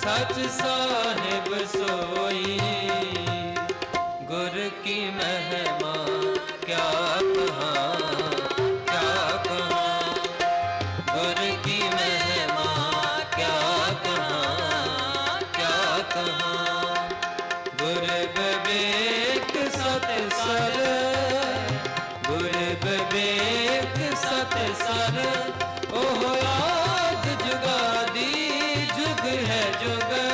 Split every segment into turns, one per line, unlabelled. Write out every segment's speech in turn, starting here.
ਸਚ ਸਾਹਿਬ যোগ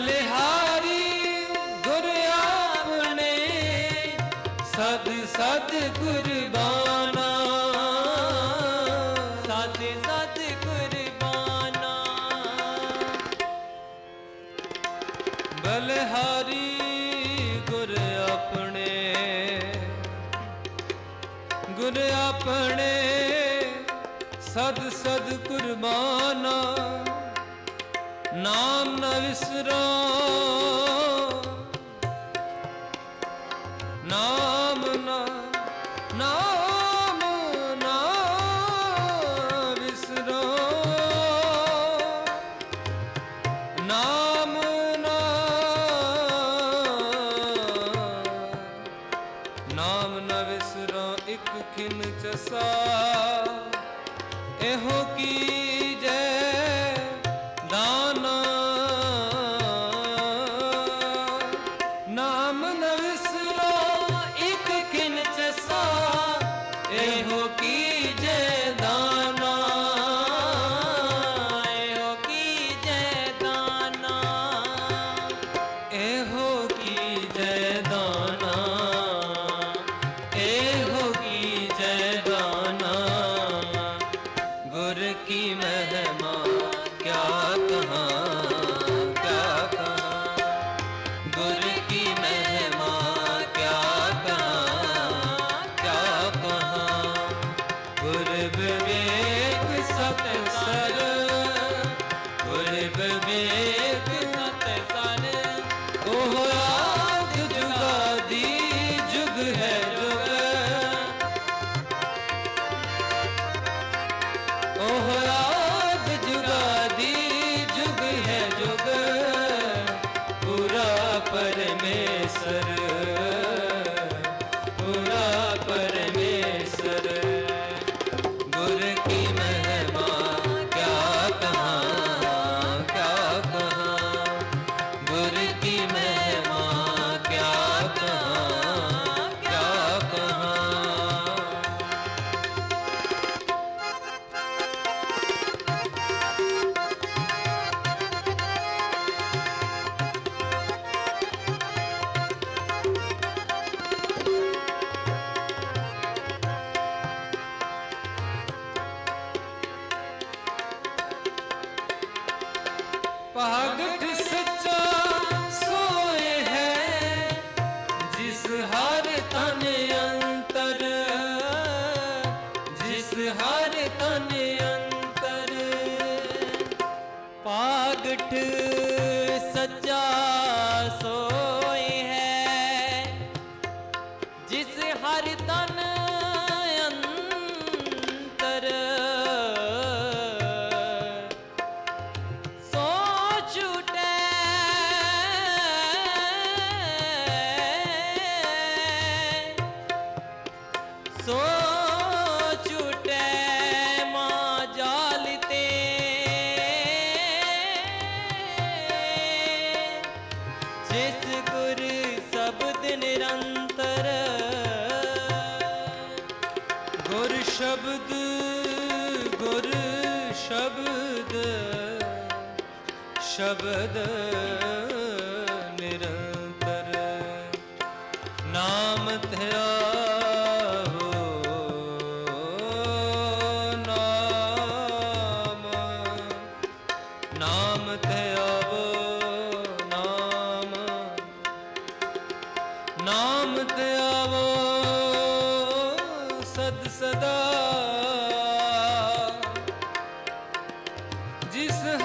ਬਲਿਹਾਰੀ ਗੁਰ ਆਪਣੇ ਸਦ
ਗੁਰਬਾਨ sevsra பாட்டு ਸ਼ਬਦ
ਸ਼ਬਦ ਨਿਰੰਤਰ। ਨਾਮ ਧਿਆ is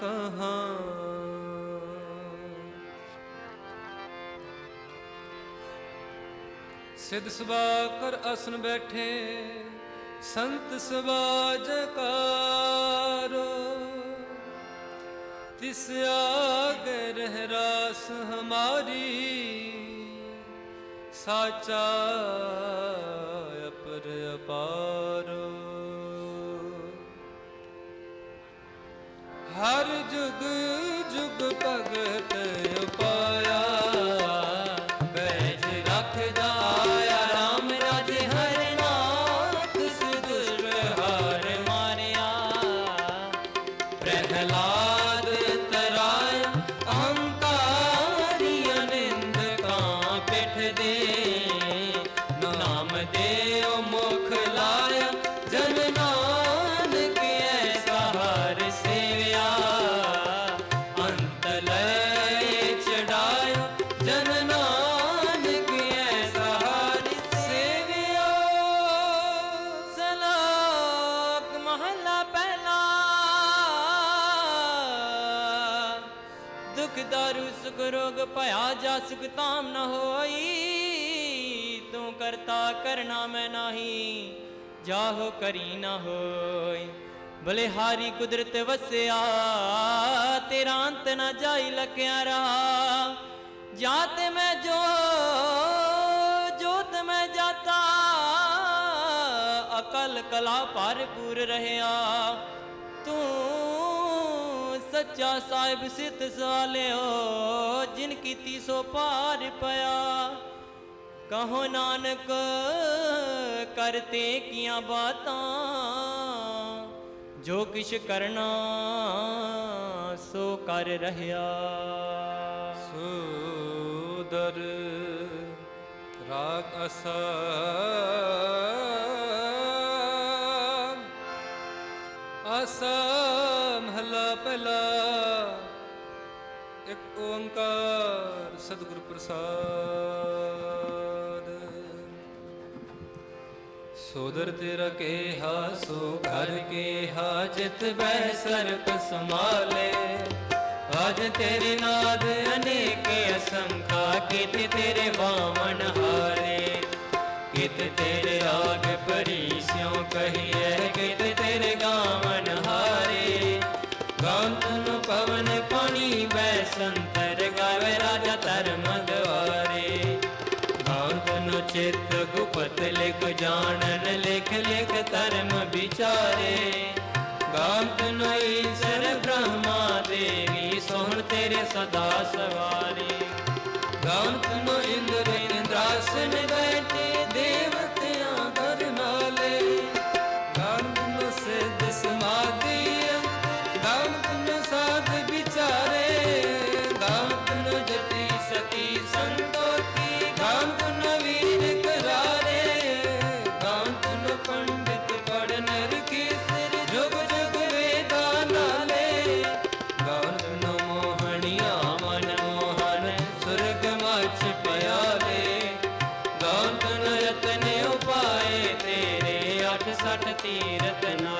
ਕਹਾ ਸਿਧ ਸਵਾ ਕਰ ਅਸਨ ਬੈਠੇ ਸੰਤ ਸਵਾ ਜਕਾਰ ਤਿਸ ਆਗੇ ਰਹਿ ਰਾਸ ਹਮਾਰੀ ਸਾਚਾ ਅਪਰ ਅਪਾਰ ਹਰ ਜੁਗ
ਸੁਖ ਤਾਮ ਨ ਹੋਈ, ਤੂੰ ਕਰਤਾ ਕਰਨਾ ਮੈਂ ਨਹੀਂ, ਜਾਹੋ ਕਰੀ ਨ ਹੋਈ। ਬਲਿਹਾਰੀ ਕੁਦਰਤ ਵਸਿਆ, ਤੇਰਾ ਅੰਤ ਨਾ ਜਾਈ ਲਕਿਆ ਰਹਾ ਜਾਤ ਮੈਂ ਜੋ, ਜੋਤ ਮੈਂ ਜਾਤਾ, ਅਕਲ ਕਲਾ ਭਰਪੂਰ ਰਹਿਆ। ਤੂੰ ਸੱਚਾ ਸਾਹਿਬ ਸਿੱਧ ਸਾਲਿਓ, ਜਿਨ ਕੀਤੀ ਸੋ ਪਾਰ ਪਿਆ। ਕਹੋ ਨਾਨਕ, ਕਰਤੇ ਕੀਆਂ ਬਾਤਾਂ? ਜੋ ਕਿਛ ਕਰਨਾ, ਸੋ ਕਰ ਰਹਿਆ।
ਸੂਦਰ ਰਾਗ ਅਸਾ ਪ੍ਰਸਾਦ। ਸੋਦਰ ਤੇਰਾ ਕੇਹਾ, ਸੋ ਘਰ ਕੇਹਾ, ਜਿਤ ਬੈ ਸਰਪ ਸਮਾਲੇ ਅਜ ਤੇਰੇ ਨਾਦ ਅਨੇਕ ਅਸੰਖਾ, ਕਿਤ ਤੇਰੇ ਵਾਮਨ ਹਾਰੇ। ਕਿਤ ਤੇਰੇ ਰਾਗ ਪਰੀਸਿਓ ਕਹੀਏ ਕਿਤ ਜਾਣਨ, ਲਿਖ ਲਿਖ ਧਰਮ ਵਿਚਾਰੇ। ਗਾਵਨ ਨੂੰ ਈਸ਼ਰ ਬ੍ਰਹਮਾ ਦੇਵੀ, ਸੋਹਣ ਤੇਰੇ ਸਦਾ ਸਵਾਰੀ। ਗਾਵਨ ਨੂੰ ਇੰਦਰ ਇੰਦਰਾਸਨ ਬੈਠੇ, ਦੇਵ शीरतना